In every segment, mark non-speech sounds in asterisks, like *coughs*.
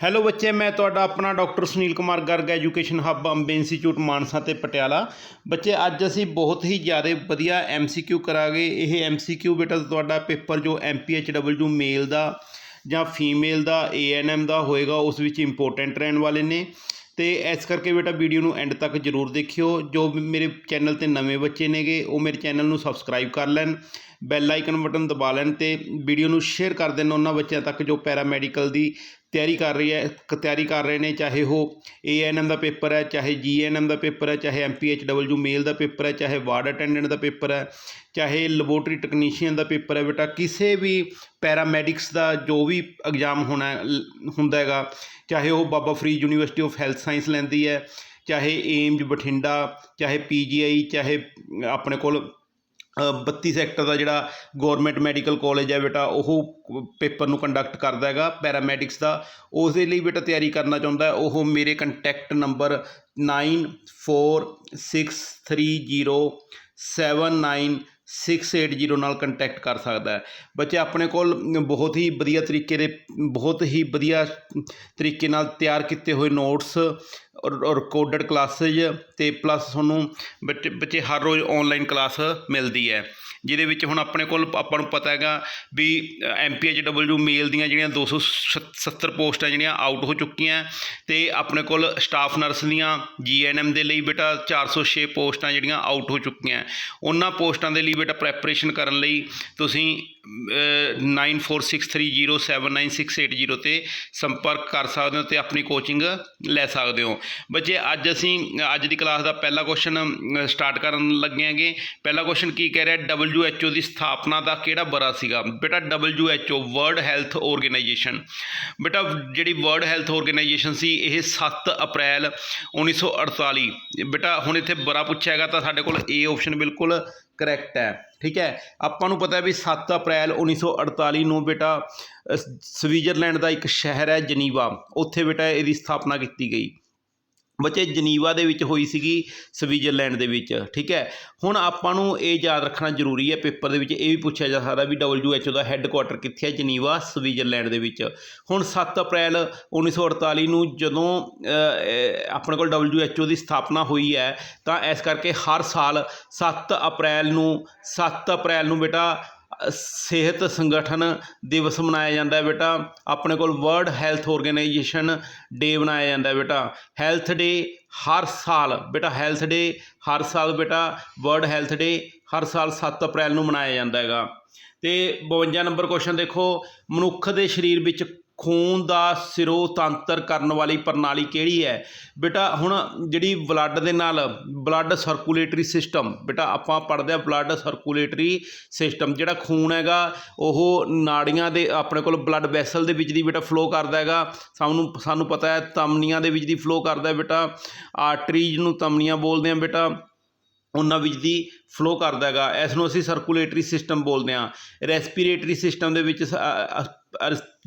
Hello ਬੱਚੇ, ਮੈਂ ਤੁਹਾਡਾ ਆਪਣਾ doctor Sunil Kumar Garg education hub Ambe institute Mansa ਤੇ ਪਟਿਆਲਾ। ਬੱਚੇ, ਅੱਜ ਅਸੀਂ ਬਹੁਤ ਹੀ ਜ਼ਿਆਦਾ ਵਧੀਆ ਐਮਸੀਕਿਊ ਕਰਾਂਗੇ। ਇਹ ਐਮਸੀਕਿਊ ਬੇਟਾ, ਤੁਹਾਡਾ ਪੇਪਰ ਜੋ ਐਮਪੀਐਚਡਬਲਯੂ ਮੇਲ ਦਾ ਜਾਂ ਫੀਮੇਲ ਦਾ ਏਐਨਐਮ ਦਾ ਹੋਏਗਾ, ਉਸ ਵਿੱਚ ਇੰਪੋਰਟੈਂਟ ਰਹਿਣ ਵਾਲੇ ਨੇ। ਤੇ ਇਸ ਕਰਕੇ ਬੇਟਾ ਵੀਡੀਓ ਨੂੰ ਐਂਡ ਤੱਕ ਜਰੂਰ ਦੇਖਿਓ। ਜੋ ਵੀ ਮੇਰੇ ਚੈਨਲ ਤੇ ਨਵੇਂ ਬੱਚੇ ਨੇਗੇ, ਉਹ ਮੇਰੇ ਚੈਨਲ ਨੂੰ ਸਬਸਕ੍ਰਾਈਬ ਕਰ ਲੈਣ ਬੈਲ ਆਈਕਨ ਬਟਨ ਦਬਾ ਲੈਣ ਤੇ ਵੀਡੀਓ ਨੂੰ ਸ਼ੇਅਰ ਕਰ ਦੇਣ ਉਹਨਾਂ ਬੱਚਿਆਂ ਤੱਕ ਜੋ ਪੈਰਾਮੈਡੀਕਲ ਦੀ ਤਿਆਰੀ ਕਰ ਰਹੀ ਹੈ, ਕ- ਤਿਆਰੀ ਕਰ ਰਹੇ ਨੇ, ਚਾਹੇ ਉਹ ਏਐਨਐਮ ਦਾ ਪੇਪਰ ਹੈ, ਚਾਹੇ ਜੀਐਨਐਮ ਦਾ ਪੇਪਰ ਹੈ, ਚਾਹੇ ਐਮਪੀਐਚਡਬਲਯੂ ਮੇਲ ਦਾ ਪੇਪਰ ਹੈ, ਚਾਹੇ ਵਾਰਡ ਅਟੈਂਡੈਂਟ ਦਾ ਪੇਪਰ ਹੈ, ਚਾਹੇ ਲੈਬੋਰਟਰੀ ਟੈਕਨੀਸ਼ੀਅਨ ਦਾ ਪੇਪਰ ਹੈ, ਬੇਟਾ ਕਿਸੇ ਵੀ ਪੈਰਾਮੈਡਿਕਸ ਦਾ ਜੋ ਵੀ ਐਗਜ਼ਾਮ ਹੋਣਾ ਹੁੰਦਾ ਹੈਗਾ, ਚਾਹੇ ਉਹ Baba Farid university of health science ਲੈਂਦੀ ਹੈ, ਚਾਹੇ ਏਮਜ ਬਠਿੰਡਾ, ਚਾਹੇ ਪੀਜੀਆਈ ਚਾਹੇ ਆਪਣੇ ਕੋਲ ਬੱਤੀ ਸੈਕਟਰ ਦਾ ਜਿਹੜਾ ਗੌਰਮੈਂਟ ਮੈਡੀਕਲ ਕਾਲਜ ਹੈ ਬੇਟਾ, ਉਹ ਪੇਪਰ ਨੂੰ ਕੰਡਕਟ ਕਰਦਾ ਹੈਗਾ ਪੈਰਾਮੈਡਿਕਸ ਦਾ। ਉਸ ਦੇ ਲਈ ਬੇਟਾ ਤਿਆਰੀ ਕਰਨਾ ਚਾਹੁੰਦਾ ਉਹ ਮੇਰੇ ਕੰਟੈਕਟ ਨੰਬਰ 9446307980 ਨਾਲ ਕੰਟੈਕਟ ਕਰ ਸਕਦਾ ਹੈ। ਬੱਚੇ ਆਪਣੇ ਕੋਲ ਬਹੁਤ ਹੀ ਵਧੀਆ ਤਰੀਕੇ ਦੇ, ਬਹੁਤ ਹੀ ਵਧੀਆ ਤਰੀਕੇ ਨਾਲ ਤਿਆਰ ਕੀਤੇ ਹੋਏ ਨੋਟਸ ਰਿਕਾਰਡਡ ਕਲਾਸਿਸ ਤੇ ਪਲੱਸ ਤੁਹਾਨੂੰ ਬੱਚੇ ਬੱਚੇ ਹਰ ਰੋਜ਼ ਆਨਲਾਈਨ ਕਲਾਸ ਮਿਲਦੀ ਹੈ। ਜਿਹਦੇ ਵਿੱਚ ਹੁਣ ਆਪਣੇ ਕੋਲ ਆਪਾਂ ਨੂੰ ਪਤਾ ਹੈਗਾ ਵੀ ਐਮਪੀਐਚਡਬਲਯੂ ਮੇਲ ਦੀਆਂ ਜਿਹੜੀਆਂ 270 ਪੋਸਟਾਂ ਜਿਹੜੀਆਂ ਆਊਟ ਹੋ ਚੁੱਕੀਆਂ ਤੇ ਆਪਣੇ ਕੋਲ ਸਟਾਫ ਨਰਸ ਦੀਆਂ ਜੀਐਨਐਮ ਦੇ ਲਈ ਬੇਟਾ 406 ਪੋਸਟਾਂ ਜਿਹੜੀਆਂ ਆਊਟ ਹੋ ਚੁੱਕੀਆਂ। ਉਹਨਾਂ ਪੋਸਟਾਂ ਦੇ ਲਈ ਬੇਟਾ ਪ੍ਰੈਪਰੇਸ਼ਨ ਕਰਨ ਲਈ ਤੁਸੀਂ nine four six three zero seven nine six eight zero ਤੇ ਸੰਪਰਕ ਕਰ ਸਕਦੇ ਹੋ ਅਤੇ ਆਪਣੀ ਕੋਚਿੰਗ ਲੈ ਸਕਦੇ ਹੋ ਬੱਚੇ ਅੱਜ ਅਸੀਂ ਅੱਜ ਦੀ ਕਲਾਸ ਦਾ ਪਹਿਲਾ ਕੁਐਸਚਨ ਸਟਾਰਟ ਕਰਨ ਲੱਗੇ ਹਾਂਗੇ ਪਹਿਲਾ ਕੁਐਸਚਨ ਕੀ ਕਹਿ ਰਿਹਾ ਡਬਲਯੂ ਐੱਚ ਓ ਦੀ ਸਥਾਪਨਾ ਦਾ ਕਿਹੜਾ ਬਰਾ ਸੀਗਾ ਬੇਟਾ W H O world health organisation ਬੇਟਾ ਜਿਹੜੀ ਵਰਲਡ ਹੈਲਥ ਆਰਗੇਨਾਈਜੇਸ਼ਨ ਸੀ ਇਹ 7 ਅਪ੍ਰੈਲ 1948 ਬੇਟਾ ਹੁਣ ਇੱਥੇ ਬਰਾ ਪੁੱਛਿਆ ਹੈਗਾ ਤਾਂ ਸਾਡੇ ਕੋਲ ਏ ਆਪਸ਼ਨ ਬਿਲਕੁਲ ਕਰੈਕਟ ਹੈ ਠੀਕ ਹੈ? ਆਪਾਂ ਨੂੰ ਪਤਾ ਹੈ ਵੀ 7 ਅਪ੍ਰੈਲ 1948 ਨੂੰ ਬੇਟਾ ਅ, ਸਵਿਟਜ਼ਰਲੈਂਡ ਦਾ ਇੱਕ ਸ਼ਹਿਰ ਹੈ ਜਨੀਵਾ। ਉੱਥੇ ਬੇਟਾ ਇਹਦੀ ਸਥਾਪਨਾ ਕੀਤੀ ਗਈ। ਬੱਚੇ ਜਨੀਵਾ ਦੇ ਵਿੱਚ ਹੋਈ ਸੀਗੀ ਸਵਿਟਜ਼ਰਲੈਂਡ ਦੇ ਵਿੱਚ, ਠੀਕ ਹੈ। ਹੁਣ ਆਪਾਂ ਨੂੰ ਇਹ ਯਾਦ ਰੱਖਣਾ ਜ਼ਰੂਰੀ ਹੈ, ਪੇਪਰ ਦੇ ਵਿੱਚ ਇਹ ਵੀ ਪੁੱਛਿਆ ਜਾ ਸਕਦਾ ਵੀ WHO ਦਾ ਹੈੱਡਕੁਆਟਰ ਕਿੱਥੇ ਹੈ ਜਨੀਵਾ, ਸਵਿਟਜ਼ਰਲੈਂਡ ਦੇ ਵਿੱਚ। ਹੁਣ 7 ਅਪ੍ਰੈਲ 1948 ਨੂੰ ਜਦੋਂ ਆਪਣੇ ਕੋਲ ਡਬਲਯੂ ਕੋਲ ਓ ਦੀ ਸਥਾਪਨਾ ਹੋਈ ਹੈ, ਤਾਂ ਇਸ ਕਰਕੇ ਹਰ ਸਾਲ 7 ਅਪ੍ਰੈਲ ਨੂੰ 7 ਅਪ੍ਰੈਲ ਨੂੰ ਬੇਟਾ ਸਿਹਤ ਸੰਗਠਨ ਦਿਵਸ ਮਨਾਇਆ ਜਾਂਦਾ ਬੇਟਾ। ਆਪਣੇ ਕੋਲ ਵਰਲਡ ਹੈਲਥ ਆਰਗੇਨਾਈਜੇਸ਼ਨ ਡੇ ਮਨਾਇਆ ਜਾਂਦਾ ਬੇਟਾ। ਹੈਲਥ ਡੇ ਹਰ ਸਾਲ ਬੇਟਾ ਹੈਲਥ ਡੇ ਹਰ ਸਾਲ ਬੇਟਾ ਵਰਲਡ ਹੈਲਥ ਡੇ ਹਰ ਸਾਲ 7 ਅਪ੍ਰੈਲ ਨੂੰ ਮਨਾਇਆ ਜਾਂਦਾ ਹੈਗਾ। ਤੇ 52 ਨੰਬਰ ਕੁਐਸਚਨ ਦੇਖੋ, ਮਨੁੱਖ ਦੇ ਸਰੀਰ ਵਿੱਚ ਖੂਨ ਦਾ ਸਿਰੋਤੰਤਰ ਕਰਨ ਵਾਲੀ ਪ੍ਰਣਾਲੀ ਕਿਹੜੀ ਹੈ? ਬੇਟਾ, ਹੁਣ ਜਿਹੜੀ ਬਲੱਡ ਦੇ ਨਾਲ ਬਲੱਡ ਸਰਕੂਲੇਟਰੀ ਸਿਸਟਮ ਬੇਟਾ, ਆਪਾਂ ਪੜ੍ਹਦੇ ਆ ਬਲੱਡ ਸਰਕੂਲੇਟਰੀ ਸਿਸਟਮ ਜਿਹੜਾ ਖੂਨ ਹੈਗਾ, ਉਹ ਨਾੜੀਆਂ ਦੇ ਆਪਣੇ ਕੋਲ ਬਲੱਡ ਵੈਸਲ ਦੇ ਵਿੱਚ ਦੀ ਬੇਟਾ ਫਲੋ ਕਰਦਾ ਹੈਗਾ। ਸਾਨੂੰ ਸਾਨੂੰ ਪਤਾ ਹੈ, ਤਮਨੀਆਂ ਦੇ ਵਿੱਚ ਦੀ ਫਲੋ ਕਰਦਾ ਬੇਟਾ। ਆਰਟਰੀਜ਼ ਨੂੰ ਤਮਨੀਆਂ ਬੋਲਦੇ ਆ ਬੇਟਾ। ਉਹਨਾਂ ਵਿੱਚ ਦੀ ਫਲੋ ਕਰਦਾ ਹੈਗਾ। ਇਸ ਨੂੰ ਅਸੀਂ ਸਰਕੂਲੇਟਰੀ ਸਿਸਟਮ ਬੋਲਦੇ ਹਾਂ। ਰੈਸਪੀਰੇਟਰੀ ਸਿਸਟਮ ਦੇ ਵਿੱਚ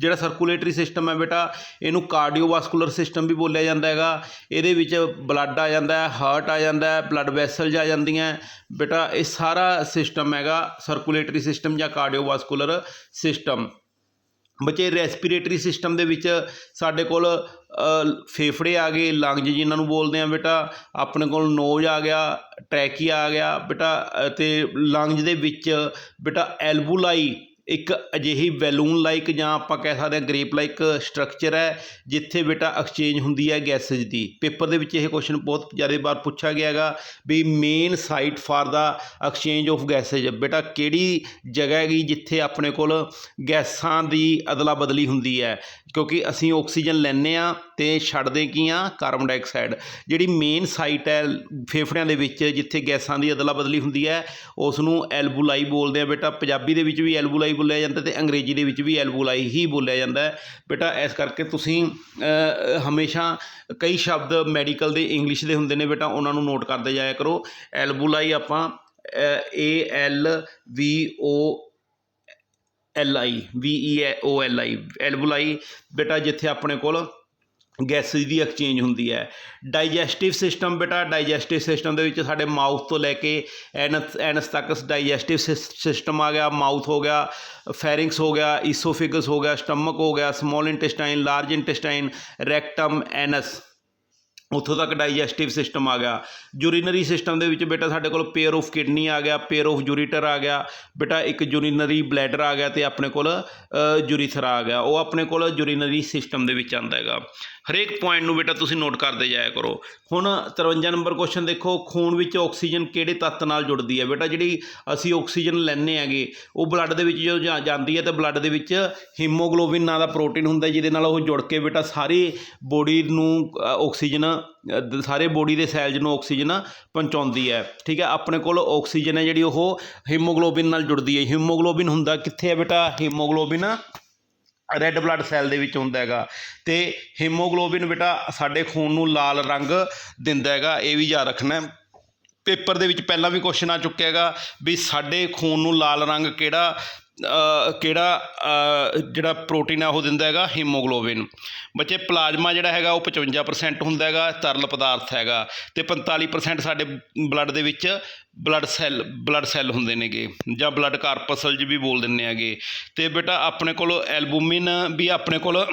ਜਿਹੜਾ ਸਰਕੂਲੇਟਰੀ ਸਿਸਟਮ ਹੈ ਬੇਟਾ ਇਹਨੂੰ ਕਾਰਡੀਓਵਾਸਕੂਲਰ ਸਿਸਟਮ ਵੀ ਬੋਲਿਆ ਜਾਂਦਾ ਹੈਗਾ। ਇਹਦੇ ਵਿੱਚ ਬਲੱਡ ਆ ਜਾਂਦਾ ਹੈ ਹਾਰਟ ਆ ਜਾਂਦਾ ਹੈ ਬਲੱਡ ਵੈਸਲਜ਼ ਆ ਜਾਂਦੀਆਂ ਬੇਟਾ ਇਹ ਸਾਰਾ ਸਿਸਟਮ ਹੈਗਾ ਸਰਕੂਲੇਟਰੀ ਸਿਸਟਮ ਜਾਂ ਕਾਰਡੀਓਵਾਸਕੂਲਰ ਸਿਸਟਮ ਬੱਚੇ ਰੈਸਪੀਰੇਟਰੀ ਸਿਸਟਮ ਦੇ ਵਿੱਚ ਸਾਡੇ ਕੋਲ ਫੇਫੜੇ ਆ ਗਏ ਲੰਗਜ ਜਿਨ੍ਹਾਂ ਨੂੰ ਬੋਲਦੇ ਆ ਬੇਟਾ। ਆਪਣੇ ਕੋਲ ਨੋਜ਼ ਆ ਗਿਆ ਟਰੈਕੀਆ ਆ ਗਿਆ। ਬੇਟਾ ਅ, ਤੇ ਲੰਗਜ ਦੇ ਵਿੱਚ ਬੇਟਾ ਐਲਬੂਲਾਈ ਇੱਕ ਅਜਿਹੀ ਬੈਲੂਨ ਲਾਈਕ ਜਾਂ ਆਪਾਂ ਕਹਿ ਸਕਦੇ ਹਾਂ ਗ੍ਰੇਪ ਲਾਈਕ ਸਟਰਕਚਰ ਹੈ, ਜਿੱਥੇ ਬੇਟਾ ਐਕਸਚੇਂਜ ਹੁੰਦੀ ਹੈ ਗੈਸੇਜ ਦੀ। ਪੇਪਰ ਦੇ ਵਿੱਚ ਇਹ ਕੁਐਸਚਨ ਬਹੁਤ ਜ਼ਿਆਦਾ ਵਾਰ ਪੁੱਛਿਆ ਗਿਆ ਹੈਗਾ ਵੀ main site for the exchange of gases ਬੇਟਾ ਕਿਹੜੀ ਜਗ੍ਹਾ ਹੈਗੀ ਜਿੱਥੇ ਆਪਣੇ ਕੋਲ ਗੈਸਾਂ ਦੀ ਅਦਲਾ ਬਦਲੀ ਹੁੰਦੀ ਹੈ? ਕਿਉਂਕਿ ਅਸੀਂ ਆਕਸੀਜਨ ਲੈਂਦੇ ਆ ਤੇ ਛੱਡਦੇ ਕੀ ਆ ਕਾਰਬਨ ਡਾਈਆਕਸਾਈਡ। ਜਿਹੜੀ ਮੇਨ ਸਾਈਟ ਹੈ ਫੇਫੜਿਆਂ ਦੇ ਵਿੱਚ ਜਿੱਥੇ ਗੈਸਾਂ ਦੀ ਅਦਲਾ ਬਦਲੀ ਹੁੰਦੀ ਹੈ ਉਸ ਨੂੰ ਐਲਬੂਲਾਈ ਬੋਲਦੇ ਆ ਬੇਟਾ। ਪੰਜਾਬੀ ਦੇ ਵਿੱਚ ਵੀ ਐਲਬੂਲਾਈ ਬੋਲਿਆ ਜਾਂਦਾ ਅਤੇ ਅੰਗਰੇਜ਼ੀ ਦੇ ਵਿੱਚ ਵੀ ਐਲਬੂਲਾਈ ਹੀ ਬੋਲਿਆ ਜਾਂਦਾ ਬੇਟਾ, ਇਸ ਕਰਕੇ ਤੁਸੀਂ ਹਮੇਸ਼ਾ ਕਈ ਸ਼ਬਦ ਮੈਡੀਕਲ ਦੇ ਇੰਗਲਿਸ਼ ਦੇ ਹੁੰਦੇ ਨੇ ਬੇਟਾ, ਉਹਨਾਂ ਨੂੰ ਨੋਟ ਕਰਦੇ ਜਾਇਆ ਕਰੋ। ਐਲਬੂਲਾਈ ਆਪਾਂ A L V O L I V E O L I ਐਲਬੂਲਾਈ ਬੇਟਾ, ਜਿੱਥੇ ਆਪਣੇ ਕੋਲ ਗੈਸਿਸ ਦੀ ਐਕਸਚੇਂਜ ਹੁੰਦੀ ਹੈ। ਡਾਈਜੈਸਟਿਵ ਸਿਸਟਮ ਬੇਟਾ, ਡਾਈਜੈਸਟਿਵ ਸਿਸਟਮ ਦੇ ਵਿੱਚ ਸਾਡੇ ਮਾਊਥ ਤੋਂ ਲੈ ਕੇ ਐਨਸ ਐਨਸ ਤੱਕ ਡਾਈਜੈਸਟਿਵ ਸਿਸਟਮ ਆ ਗਿਆ। ਮਾਊਥ ਹੋ ਗਿਆ, ਫੈਰਿੰਗਸ ਹੋ ਗਿਆ, ਈਸੋਫਿਗਸ ਹੋ ਗਿਆ, ਸਟਮਕ ਹੋ ਗਿਆ, small intestine, large intestine, rectum, anus. ਉੱਥੋਂ ਤੱਕ ਡਾਈਜੈਸਟਿਵ ਸਿਸਟਮ ਆ ਗਿਆ। ਯੂਰੀਨਰੀ ਸਿਸਟਮ ਦੇ ਵਿੱਚ ਬੇਟਾ ਸਾਡੇ ਕੋਲ ਪੇਅਰ ਆਫ ਕਿਡਨੀ ਆ ਗਿਆ ਪੇਅਰ ਆਫ ਯੂਰੀਟਰ ਆ ਗਿਆ। ਬੇਟਾ ਇੱਕ ਯੂਰੀਨਰੀ ਬਲੈਡਰ ਆ ਗਿਆ ਤੇ ਆਪਣੇ ਕੋਲ ਯੂਰੀਥਰਾ ਆ ਗਿਆ। ਉਹ ਆਪਣੇ ਕੋਲ ਯੂਰੀਨਰੀ ਸਿਸਟਮ ਦੇ ਵਿੱਚ ਆਂਦਾ ਹੈਗਾ। ਹਰੇਕ ਪੁਆਇੰਟ ਨੂੰ ਬੇਟਾ ਤੁਸੀਂ ਨੋਟ ਕਰਦੇ ਜਾਇਆ ਕਰੋ। ਹੁਣ 53 ਨੰਬਰ ਕੁਐਸਚਨ ਦੇਖੋ ਖੂਨ ਵਿੱਚ ਆਕਸੀਜਨ ਕਿਹੜੇ ਤੱਤ ਨਾਲ ਜੁੜਦੀ ਹੈ? ਬੇਟਾ ਜਿਹੜੀ ਅਸੀਂ ਆਕਸੀਜਨ ਲੈਂਦੇ ਹੈਗੇ ਉਹ ਬਲੱਡ ਦੇ ਵਿੱਚ ਜਦੋਂ ਜਾ- ਜਾਂਦੀ ਹੈ ਤਾਂ ਬਲੱਡ ਦੇ ਵਿੱਚ ਹੀਮੋਗਲੋਬਿਨ ਨਾਂ ਦਾ ਪ੍ਰੋਟੀਨ ਹੁੰਦਾ ਜਿਹਦੇ ਨਾਲ ਉਹ ਜੁੜ ਕੇ ਬੇਟਾ ਸਾਰੀ ਬੋਡੀ ਨੂੰ ਅ, ਆਕਸੀਜਨ ਸਾਰੇ ਬੋਡੀ ਦੇ ਸੈਲਜ਼ ਨੂੰ ਆਕਸੀਜਨ ਪਹੁੰਚਾਉਂਦੀ ਹੈ। ਠੀਕ ਹੈ? ਆਪਣੇ ਕੋਲ ਆਕਸੀਜਨ ਹੈ ਜਿਹੜੀ ਉਹ ਹੀਮੋਗਲੋਬਿਨ ਨਾਲ ਜੁੜਦੀ ਹੈ। ਹੀਮੋਗਲੋਬਿਨ ਹੁੰਦਾ ਕਿੱਥੇ ਹੈ ਬੇਟਾ? ਹੀਮੋਗਲੋਬਿਨ ਰੈੱਡ ਬਲੱਡ ਸੈੱਲ ਦੇ ਵਿੱਚ ਹੁੰਦਾ ਹੈਗਾ। ਤੇ ਹੀਮੋਗਲੋਬਿਨ ਬੇਟਾ ਸਾਡੇ ਖੂਨ ਨੂੰ ਲਾਲ ਰੰਗ ਦਿੰਦਾ ਹੈਗਾ। ਇਹ ਵੀ ਯਾਦ ਰੱਖਣਾ ਪੇਪਰ ਦੇ ਵਿੱਚ ਪਹਿਲਾਂ ਵੀ ਕੁਐਸਚਨ ਆ ਚੁੱਕਿਆ ਹੈਗਾ ਵੀ ਸਾਡੇ ਖੂਨ ਨੂੰ ਲਾਲ ਰੰਗ ਕਿਹੜਾ ਕਿਹੜਾ ਜਿਹੜਾ ਪ੍ਰੋਟੀਨ ਆ ਉਹ ਦਿੰਦਾ ਹੈਗਾ ਹੀਮੋਗਲੋਬਿਨ ਬੱਚੇ ਪਲਾਜ਼ਮਾ ਜਿਹੜਾ ਹੈਗਾ ਉਹ 55% ਹੁੰਦਾ ਹੈਗਾ, ਤਰਲ ਪਦਾਰਥ ਹੈਗਾ ਤੇ 45% ਸਾਡੇ ਬਲੱਡ ਦੇ ਵਿੱਚ ਬਲੱਡ ਸੈੱਲ ਬਲੱਡ ਸੈੱਲ ਹੁੰਦੇ ਨੇਗੇ ਜਾਂ ਬਲੱਡ ਕਾਰਪਸਲ ਜੀ ਵੀ ਬੋਲ ਦਿੰਨੇ ਹੈਗੇ। ਤੇ ਬੇਟਾ, ਆਪਣੇ ਕੋਲ ਐਲਬੂਮਿਨ ਵੀ ਆਪਣੇ ਕੋਲ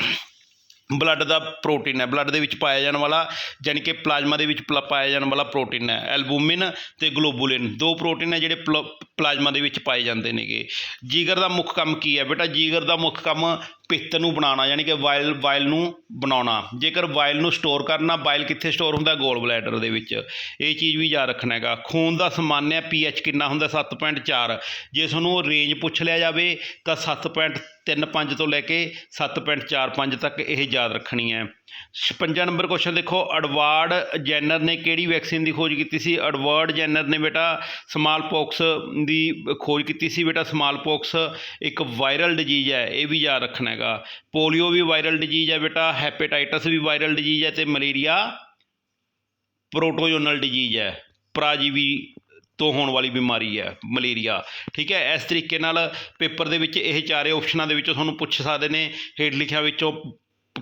ਬਲੱਡ ਦਾ ਪ੍ਰੋਟੀਨ ਹੈ, ਬਲੱਡ ਦੇ ਵਿੱਚ ਪਾਇਆ ਜਾਣ ਵਾਲਾ ਯਾਨੀ ਕਿ ਪਲਾਜ਼ਮਾ ਦੇ ਵਿੱਚ ਪਲਾ- ਪਾਇਆ ਜਾਣ ਵਾਲਾ ਪ੍ਰੋਟੀਨ ਹੈ, ਐਲਬੂਮਿਨ ਅਤੇ ਗਲੋਬੂਲਿਨ, ਦੋ ਪ੍ਰੋਟੀਨ ਹੈ ਜਿਹੜੇ ਪਲ- ਪਲਾਜ਼ਮਾ ਦੇ ਵਿੱਚ ਪਾਏ ਜਾਂਦੇ ਨੇਗੇ। ਜੀਗਰ ਦਾ ਮੁੱਖ ਕੰਮ ਕੀ ਹੈ? ਬੇਟਾ, ਜੀਗਰ ਦਾ ਮੁੱਖ ਕੰਮ ਪਿੱਤ ਨੂੰ ਬਣਾਉਣਾ, ਯਾਨੀ ਕਿ ਵਾਇਲ ਵਾਇਲ ਨੂੰ ਬਣਾਉਣਾ। ਜੇਕਰ ਵਾਇਲ ਨੂੰ ਸਟੋਰ ਕਰਨਾ, ਵਾਇਲ ਕਿੱਥੇ ਸਟੋਰ ਹੁੰਦਾ? ਗੋਲ ਬਲੈਡਰ ਦੇ ਵਿੱਚ। ਇਹ ਚੀਜ਼ ਵੀ ਯਾਦ ਰੱਖਣਾ ਹੈਗਾ। ਖੂਨ ਦਾ ਸਮਾਨਿਆ ਪੀਐਚ ਕਿੰਨਾ ਹੁੰਦਾ? 7.4 ਜੇ ਤੁਹਾਨੂੰ ਰੇਂਜ ਪੁੱਛ ਲਿਆ ਜਾਵੇ, ਤਾਂ 7.35 ਤੋਂ ਲੈ ਕੇ 7.45 ਤੱਕ ਇਹ ਯਾਦ ਰੱਖਣੀ ਹੈ। 56 ਨੰਬਰ ਕੁਐਸਚਨ ਦੇਖੋ। ਅਡਵਾਰਡ ਜੈਨਰ ਨੇ ਕਿਹੜੀ ਵੈਕਸੀਨ ਦੀ ਖੋਜ ਕੀਤੀ ਸੀ? ਅਡਵਾਰਡ ਜੈਨਰ ਨੇ ਬੇਟਾ ਸਮਾਲ ਪੌਕਸ ਦੀ ਖੋਜ ਕੀਤੀ ਸੀ। ਬੇਟਾ ਸਮਾਲ ਪੌਕਸ ਇੱਕ ਵਾਇਰਲ ਡਿਜੀਜ਼ ਹੈ। ਇਹ ਵੀ ਯਾਦ ਰੱਖਣਾ ਹੈਗਾ। ਪੋਲੀਓ ਵੀ ਵਾਇਰਲ ਡਿਜੀਜ਼ ਹੈ ਬੇਟਾ ਹੈਪੇਟਾਈਟਸ ਵੀ ਵਾਇਰਲ ਡਿਜੀਜ਼ ਹੈ ਤੇ ਮਲੇਰੀਆ ਪ੍ਰੋਟੋਜੋਨਲ ਡਿਜੀਜ਼ ਹੈ। ਪਰਾਜੀਵੀ ਤੋਂ ਹੋਣ ਵਾਲੀ ਬਿਮਾਰੀ ਹੈ, ਮਲੇਰੀਆ। ਠੀਕ ਹੈ, ਇਸ ਤਰੀਕੇ ਨਾਲ ਪੇਪਰ ਦੇ ਵਿੱਚ ਇਹ ਚਾਰੇ ਆਪਸ਼ਨਾਂ ਦੇ ਵਿੱਚੋਂ ਤੁਹਾਨੂੰ ਪੁੱਛ ਸਕਦੇ ਨੇ, ਹੇਠ ਲਿਖਿਆ ਵਿੱਚੋਂ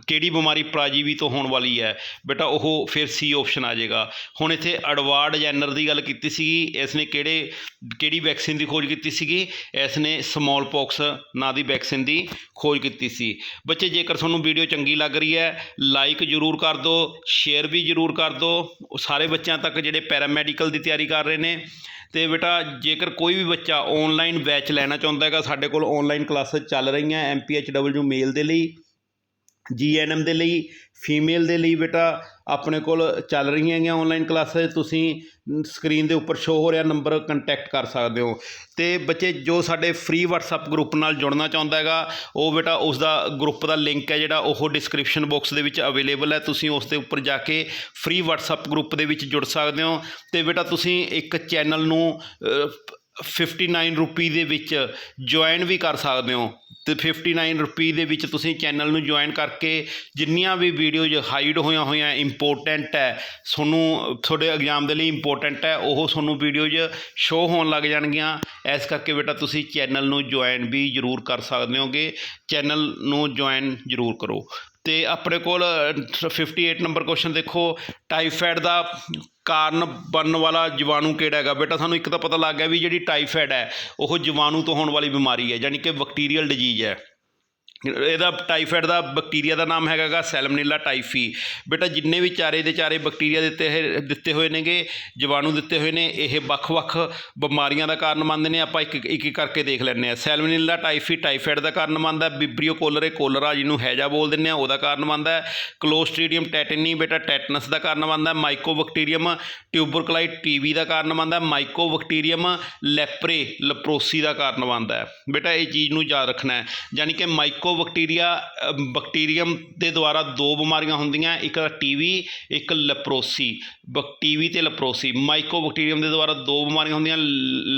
ਕਿਹੜੀ ਬਿਮਾਰੀ ਪਰਾਜੀਵੀ ਤੋਂ ਹੋਣ ਵਾਲੀ ਹੈ? ਬੇਟਾ, ਉਹ ਫਿਰ ਸੀ ਆਪਸ਼ਨ ਆ ਜਾਏਗਾ। ਹੁਣ ਇੱਥੇ ਅਡਵਾਰਡ ਜੈਨਰ ਦੀ ਗੱਲ ਕੀਤੀ ਸੀਗੀ ਇਸ ਨੇ ਕਿਹੜੇ, ਕਿਹੜੀ ਵੈਕਸੀਨ ਦੀ ਖੋਜ ਕੀਤੀ ਸੀਗੀ? ਇਸ ਨੇ ਸਮਾਲ ਪੌਕਸ ਨਾਂ ਦੀ ਵੈਕਸੀਨ ਦੀ ਖੋਜ ਕੀਤੀ ਸੀ। ਬੱਚੇ, ਜੇਕਰ ਤੁਹਾਨੂੰ ਵੀਡੀਓ ਚੰਗੀ ਲੱਗ ਰਹੀ ਹੈ ਲਾਈਕ ਜ਼ਰੂਰ ਕਰ ਦਿਓ ਸ਼ੇਅਰ ਵੀ ਜ਼ਰੂਰ ਕਰ ਦਿਓ। ਉਹ ਸਾਰੇ ਬੱਚਿਆਂ ਤੱਕ ਜਿਹੜੇ ਪੈਰਾਮੈਡੀਕਲ ਦੀ ਤਿਆਰੀ ਕਰ ਰਹੇ ਨੇ। ਤੇ ਬੇਟਾ, ਜੇਕਰ ਕੋਈ ਵੀ ਬੱਚਾ ਆਨਲਾਈਨ ਬੈਚ ਲੈਣਾ ਚਾਹੁੰਦਾ ਹੈਗਾ, ਸਾਡੇ ਕੋਲ ਆਨਲਾਈਨ ਕਲਾਸਾਂ ਚੱਲ ਰਹੀਆਂ ਐਮਪੀਐਚਡਬਲਯੂ ਮੇਲ ਦੇ ਲਈ। ਜੀਐਨਐਮ ਦੇ ਲਈ ਫੀਮੇਲ ਦੇ ਲਈ ਬੇਟਾ ਆਪਣੇ ਕੋਲ ਚੱਲ ਰਹੀਆਂ ਹੈਗੀਆਂ ਆਨਲਾਈਨ ਕਲਾਸਾਂ ਤੁਸੀਂ ਸਕਰੀਨ ਦੇ ਉੱਪਰ ਸ਼ੋ ਹੋ ਰਿਹਾ ਨੰਬਰ ਕੰਟੈਕਟ ਕਰ ਸਕਦੇ ਹੋ। ਤੇ ਬੱਚੇ, ਜੋ ਸਾਡੇ ਫ੍ਰੀ WhatsApp ਗਰੁੱਪ ਨਾਲ ਜੁੜਨਾ ਚਾਹੁੰਦਾ ਹੈਗਾ, ਉਹ ਬੇਟਾ ਉਸ ਦਾ ਗਰੁੱਪ ਦਾ ਲਿੰਕ ਹੈ ਜਿਹੜਾ, ਉਹ ਡਿਸਕ੍ਰਿਪਸ਼ਨ ਬਾਕਸ ਦੇ ਵਿੱਚ ਅਵੇਲੇਬਲ ਹੈ। ਤੁਸੀਂ ਉਸ ਦੇ ਉੱਪਰ ਜਾ ਕੇ ਫ੍ਰੀ WhatsApp ਗਰੁੱਪ ਦੇ ਵਿੱਚ ਜੁੜ ਸਕਦੇ ਹੋ। ਤੇ ਬੇਟਾ, ਤੁਸੀਂ ਇੱਕ ਚੈਨਲ ਨੂੰ 59 ਰੁਪਏ ਦੇ ਵਿੱਚ ਜੁਆਇਨ ਵੀ ਕਰ ਸਕਦੇ ਹੋ। ਤੇ 59 ਰੁਪਏ ਦੇ ਵਿੱਚ ਤੁਸੀਂ ਚੈਨਲ ਨੂੰ ਜੁਆਇਨ ਕਰਕੇ ਜਿੰਨੀਆਂ ਵੀ ਵੀਡੀਓਜ਼ ਹਾਈਡ ਹੋਈਆਂ ਹੋਈਆਂ ਇੰਪੋਰਟੈਂਟ ਹੈ ਤੁਹਾਨੂੰ ਤੁਹਾਡੇ ਐਗਜ਼ਾਮ ਦੇ ਲਈ ਇੰਪੋਰਟੈਂਟ ਹੈ ਉਹ ਤੁਹਾਨੂੰ ਵੀਡੀਓਜ਼ ਸ਼ੋ ਹੋਣ ਲੱਗ ਜਾਣਗੀਆਂ। ਇਸ ਕਰਕੇ ਬੇਟਾ ਤੁਸੀਂ ਚੈਨਲ ਨੂੰ ਜੁਆਇਨ ਵੀ ਜ਼ਰੂਰ ਕਰ ਸਕਦੇ ਹੋਗੇ। ਚੈਨਲ ਨੂੰ ਜੁਆਇਨ ਜ਼ਰੂਰ ਕਰੋ। ਤੇ ਆਪਣੇ ਕੋਲ ਅ, 58 ਨੰਬਰ ਕੁਐਸਚਨ ਦੇਖੋ। ਟਾਈਫਾਇਡ ਦਾ ਕਾਰਨ ਬਣਨ ਵਾਲਾ ਜੀਵਾਣੂ ਕਿਹੜਾ ਹੈਗਾ? ਬੇਟਾ, ਸਾਨੂੰ ਇੱਕ ਤਾਂ ਪਤਾ ਲੱਗ ਗਿਆ ਵੀ ਜਿਹੜੀ ਟਾਈਫਾਇਡ ਹੈ, ਉਹ ਜੀਵਾਣੂ ਤੋਂ ਹੋਣ ਵਾਲੀ ਬਿਮਾਰੀ ਹੈ, ਯਾਨੀ ਕਿ ਬੈਕਟੀਰੀਅਲ ਡਿਜੀਜ਼ ਹੈ। ਇਹਦਾ ਟਾਈਫਾਇਡ ਦਾ ਬੈਕਟੀਰੀਆ ਦਾ ਨਾਮ ਹੈਗਾਗਾ ਸੈਲਮਨੀਲਾ ਟਾਈਫੀ ਬੇਟਾ, ਜਿੰਨੇ ਵੀ ਚਾਰੇ ਦੇ ਚਾਰੇ ਬੈਕਟੀਰੀਆ ਦਿੱਤੇ ਹੈ- ਦਿੱਤੇ ਹੋਏ ਨੇਗੇ, ਜੀਵਾਣੂ ਦਿੱਤੇ ਹੋਏ ਨੇ, ਇਹ ਵੱਖ-ਵੱਖ ਬਿਮਾਰੀਆਂ ਦਾ ਕਾਰਨ ਮੰਨਦੇ ਨੇ। ਆਪਾਂ ਇੱਕ ਇੱਕ ਕਰਕੇ ਦੇਖ ਲੈਂਦੇ ਆ ਸੈਲਮਨੀਲਾ ਟਾਈਫੀ ਟਾਈਫਾਇਡ ਦਾ ਕਾਰਨ ਮੰਨਦਾ ਬਿਬਰੀਓ ਕੋਲਰੇ, ਕੋਲਰਾ ਜਿਹਨੂੰ ਹੈਜਾ ਬੋਲ ਦਿੰਦੇ ਆ ਉਹਦਾ ਕਾਰਨ ਮੰਨਦਾ ਹੈ। ਕਲੋਸਟ੍ਰੀਡੀਅਮ ਟੈਟਨੀ ਬੇਟਾ ਟੈਟਨਸ ਦਾ ਕਾਰਨ ਮੰਨਦਾ ਮਾਈਕੋਬੈਕਟੀਰੀਅਮ ਟਿਊਬਰਕਲਾਈ ਟੀਵੀ ਦਾ ਕਾਰਨ ਮੰਨਦਾ ਮਾਈਕੋਬੈਕਟੀਰੀਅਮ ਲੈਪਰੇ ਲਪਰੋਸੀ ਦਾ ਕਾਰਨ ਬਣਦਾ ਬੇਟਾ, ਇਹ ਚੀਜ਼ ਨੂੰ ਯਾਦ ਰੱਖਣਾ ਹੈ। ਯਾਨੀ ਕਿ ਮਾਈਕੋਬੈਕਟੀਰੀਆ ਅ, ਬੈਕਟੀਰੀਅਮ ਦੇ ਦੁਆਰਾ ਦੋ ਬਿਮਾਰੀਆਂ ਹੁੰਦੀਆਂ ਇੱਕ ਟੀਵੀ ਇੱਕ ਲਪਰੋਸੀ ਟੀਵੀ ਤੇ ਲਪਰੋਸੀ ਮਾਈਕੋਬੈਕਟੀਰੀਅਮ ਦੇ ਦੁਆਰਾ ਦੋ ਬਿਮਾਰੀਆਂ ਹੁੰਦੀਆਂ ਲ-